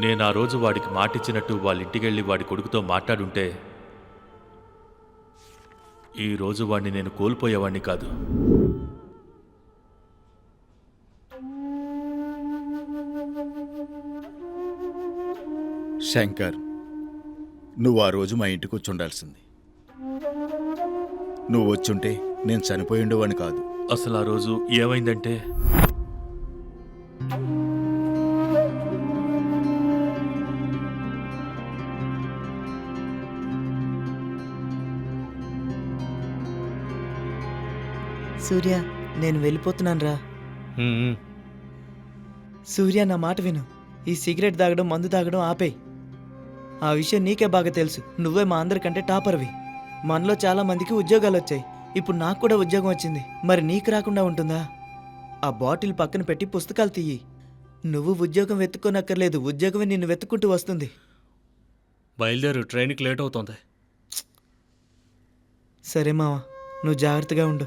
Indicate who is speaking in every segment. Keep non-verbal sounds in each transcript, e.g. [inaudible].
Speaker 1: నేను ఆ రోజు వాడికి మాటిచ్చినట్టు వాళ్ళ ఇంటికెళ్ళి వాడి కొడుకుతో మాట్లాడుంటే ఈ రోజు వాడిని నేను కోల్పోయేవాడిని కాదు.
Speaker 2: శంకర్ నువ్వు ఆ రోజు మా ఇంటికి వచ్చి ఉండాల్సింది నువ్వు వచ్చుంటే నేను చనిపోయి ఉండేవాడిని కాదు.
Speaker 1: అసలు ఆ రోజు ఏమైందంటే
Speaker 3: సూర్య నేను వెళ్ళిపోతున్నాను రా సూర్య నా మాట విను. ఈ సిగరెట్ తాగడం మందు తాగడం ఆపేయ్ ఆ విషయం నీకే బాగా తెలుసు. నువ్వే మా అందరికంటే టాపర్వి. మనలో చాలా మందికి ఉద్యోగాలు వచ్చాయి. ఇప్పుడు నాకు కూడా ఉద్యోగం వచ్చింది. మరి నీకు రాకుండా ఉంటుందా? ఆ బాటిల్ పక్కన పెట్టి పుస్తకాలు తీయి. నువ్వు ఉద్యోగం వెతుక్కోనక్కర్లేదు. ఉద్యోగమే నిన్ను వెతుక్కుంటూ వస్తుంది.
Speaker 4: బయలుదేరు. ట్రైన్కి లేట్ అవుతుంది.
Speaker 3: సరే మావా నువ్వు జాగ్రత్తగా ఉండు.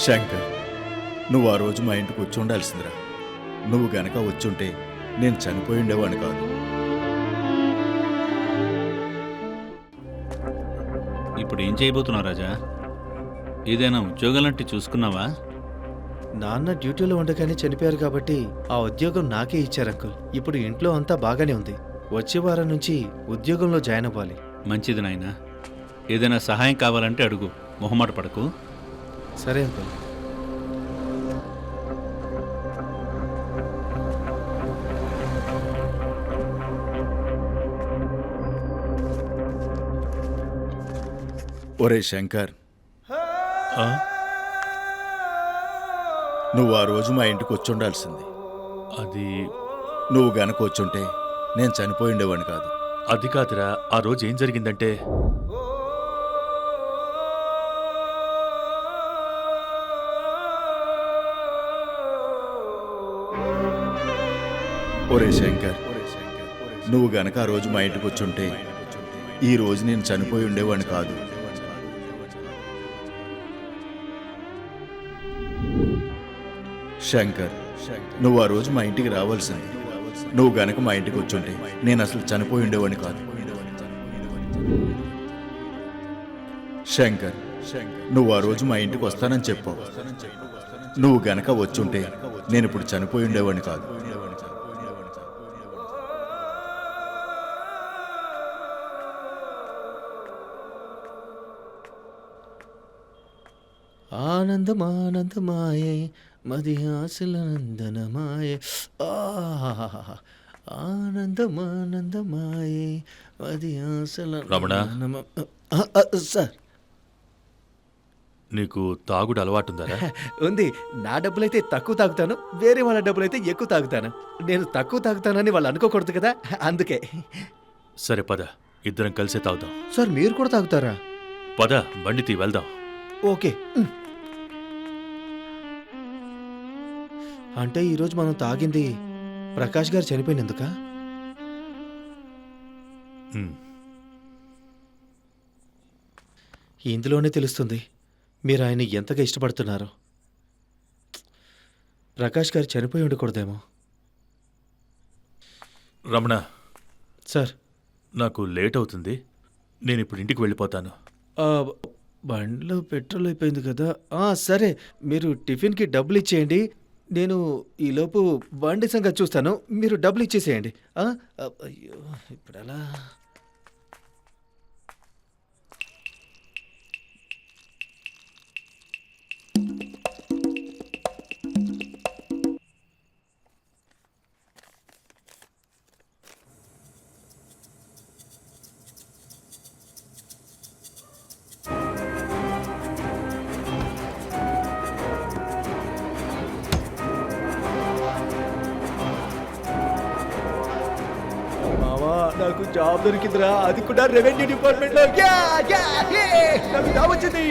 Speaker 2: Shankar నువ్వు ఆ రోజు మా ఇంటికి వచ్చి ఉండాల్సిందిరా. నువ్వు గనక వచ్చుంటే నేను చనిపోయి ఉండేవాడిని కాదు.
Speaker 5: ఇప్పుడు ఏం చేయబోతున్నావు రాజా? ఏదైనా ఉద్యోగం లాంటి చూసుకున్నావా?
Speaker 6: నాన్న డ్యూటీలో ఉండగానే చనిపోయారు కాబట్టి ఆ ఉద్యోగం నాకే ఇచ్చారు అంకుల్. ఇప్పుడు ఇంట్లో అంతా బాగానే ఉంది. వచ్చే వారం నుంచి ఉద్యోగంలో జాయిన్ అవ్వాలి.
Speaker 5: మంచిది నాయనా. ఏదైనా సహాయం కావాలంటే అడుగు. మొహమాట పడకు.
Speaker 6: సరే అంకుల్.
Speaker 2: ఒరే శంకర్.
Speaker 1: ఆ?
Speaker 2: నువ్వు ఆ రోజు మా ఇంటికి వచ్చి ఉండాల్సింది.
Speaker 1: అది
Speaker 2: నువ్వు గనక వచ్చుంటే నేను చనిపోయి ఉండేవాడిని కాదు.
Speaker 1: అది కాదురా ఆ రోజు ఏం జరిగిందంటే
Speaker 2: ఒరే శంకర్ నువ్వు గనక ఆ రోజు మా ఇంటికి వచ్చుంటే ఈ రోజు నేను చనిపోయి ఉండేవాడిని కాదు. శంకర్ నువ్వు ఆ రోజు మా ఇంటికి రావాల్సింది. నువ్వు గనక మా ఇంటికి వచ్చుంటే నేను అసలు చనిపోయి ఉండేవాడిని కాదు. శంకర్ నువ్వు ఆ రోజు మా ఇంటికి వస్తానని చెప్పావు నువ్వు గనక వచ్చుంటే నేను ఇప్పుడు చనిపోయి ఉండేవాడిని కాదు.
Speaker 6: ఆనందం ఆనందమాయే మది ఆశల నందనమాయే. ఆనందం ఆనందమాయే మది ఆశల
Speaker 1: రమణ?
Speaker 6: సార్.
Speaker 1: నీకు తాగుడు అలవాటుందరా? [laughs]
Speaker 6: ఉంది. నా డబ్బులైతే తక్కువ తాగుతాను వేరే వాళ్ళ డబ్బులైతే ఎక్కువ తాగుతాను. నేను తక్కువ తాగుతానని వాళ్ళు అనుకోకూడదు కదా అందుకే.
Speaker 1: సరే పద. ఇద్దరం కలిసే తాగుదాం.
Speaker 6: సార్ మీరు కూడా తాగుతారా?
Speaker 1: పద బండి తీ వెళ్దాం.
Speaker 6: ఓకే. అంటే ఈరోజు మనం తాగింది ప్రకాష్ గారు చనిపోయినందుక. ఇందులోనే తెలుస్తుంది మీరు ఆయన ఎంతగా ఇష్టపడుతున్నారో. ప్రకాష్ గారు చనిపోయి ఉండకూడదేమో.
Speaker 1: రమణ.
Speaker 6: సార్.
Speaker 1: నాకు లేట్ అవుతుంది. నేను ఇప్పుడు ఇంటికి వెళ్ళిపోతాను.
Speaker 6: బండిలో పెట్రోల్ అయిపోయింది కదా. ఆ, సరే మీరు టిఫిన్కి డబ్బులు ఇచ్చేయండి. నేను ఈలోపు బండి సంగతి చూస్తాను. మీరు డబ్బులు ఇచ్చేసేయండి. ఆ? అయ్యో ఇప్పుడు ఎలా జాబ్ దొరికిందిరా. అది కూడా రెవెన్యూ డిపార్ట్మెంట్లో! నాకు జాబ్ వచ్చింది.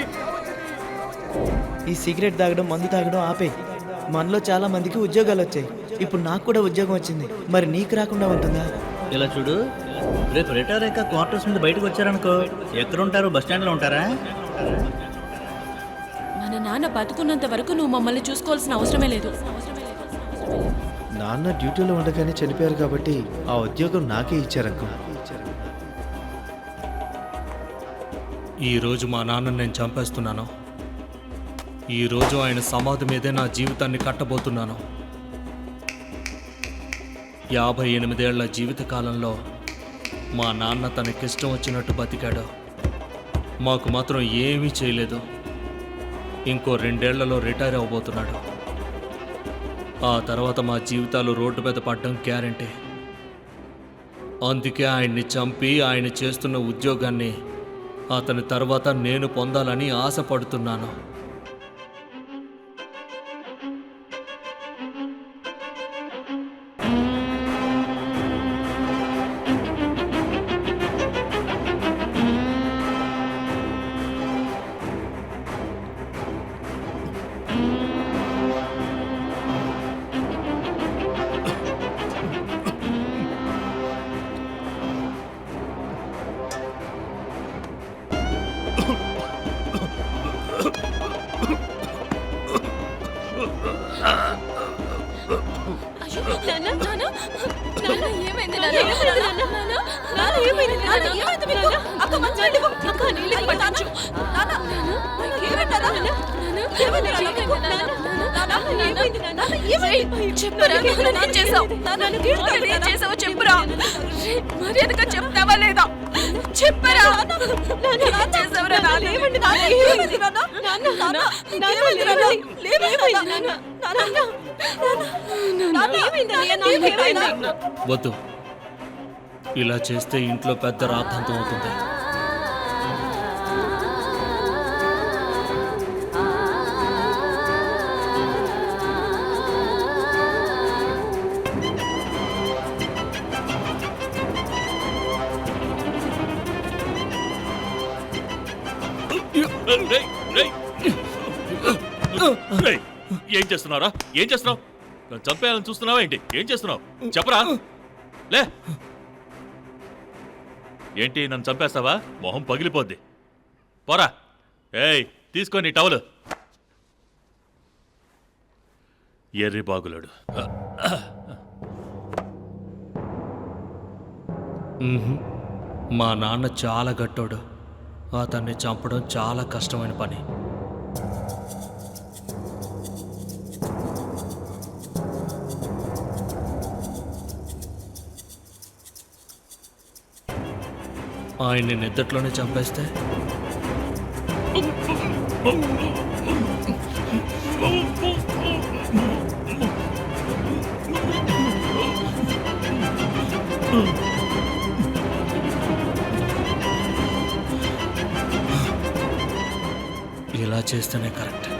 Speaker 3: ఈ సిగరెట్ తాగడం మందు తాగడం ఆపే. మనలో చాలా మందికి ఉద్యోగాలు వచ్చాయి. ఇప్పుడు నాకు కూడా ఉద్యోగం వచ్చింది. మరి నీకు రాకుండా ఉంటుందా?
Speaker 5: ఇలా చూడు. రేపు రిటైర్ అయ్యాక క్వార్టర్స్ మీద బయటకు వచ్చారనుకో ఎక్కడ ఉంటారు బస్ స్టాండ్లో ఉంటారా?
Speaker 7: మన నాన్న బతుకున్నంత వరకు నువ్వు మమ్మల్ని చూసుకోవాల్సిన అవసరమే లేదు.
Speaker 6: నాన్న డ్యూటీలో ఉండగానే చనిపోయారు కాబట్టి ఆ ఉద్యోగం నాకే ఇచ్చారనుకో
Speaker 4: ఈరోజు మా నాన్నని నేను చంపేస్తున్నాను. ఈ రోజు ఆయన సమాధి మీదే నా జీవితాన్ని కట్టబోతున్నాను. యాభై ఎనిమిదేళ్ళ జీవిత కాలంలో మా నాన్న తనకిష్టం వచ్చినట్టు బతికాడు. మాకు మాత్రం ఏమీ చేయలేదు. ఇంకో రెండేళ్ళలో రిటైర్ అవ్వబోతున్నాడు. ఆ తర్వాత మా జీవితాలు రోడ్డు మీద పడడం గ్యారంటీ. అందుకే ఆయన్ని చంపి ఆయన చేస్తున్న ఉద్యోగాన్ని అతని తర్వాత నేను పొందాలని ఆశపడుతున్నాను.
Speaker 7: చెప్పురా. మర్యాదగా చెప్తావా లేదా చెప్పరా ఏం చేసావురా నాన్న? ఏమైంది నాన్న? ఏమైంది నాన్న? నాన్న, నాన్న, ఏమైంది నాన్న? ఏమైంది నాన్న? నాన్న, నాన్న, ఏమైంది నాన్న? ఏమైంది?
Speaker 4: వద్దు ఇలా చేస్తే ఇంట్లో పెద్ద రాద్ధాంతం అవుతుంది
Speaker 1: ఏం చేస్తున్నారా ఏం చేస్తున్నావు? నన్ను చంపేయాలని చూస్తున్నావా ఏంటి? ఏం చేస్తున్నావు? చెప్పరా? లే. ఏంటి నన్ను చంపేస్తావా? మొహం పగిలిపోద్ది. పోరా. ఏయ్ తీసుకొని టవలు. ఎర్రి బాగులాడు.
Speaker 4: మా నాన్న చాలా గట్టోడు. అతన్ని చంపడం చాలా కష్టమైన పని. ఆయన్ని నిద్దట్లోనే చంపేస్తే? [laughs] అలా చేస్తేనే కరెక్ట్.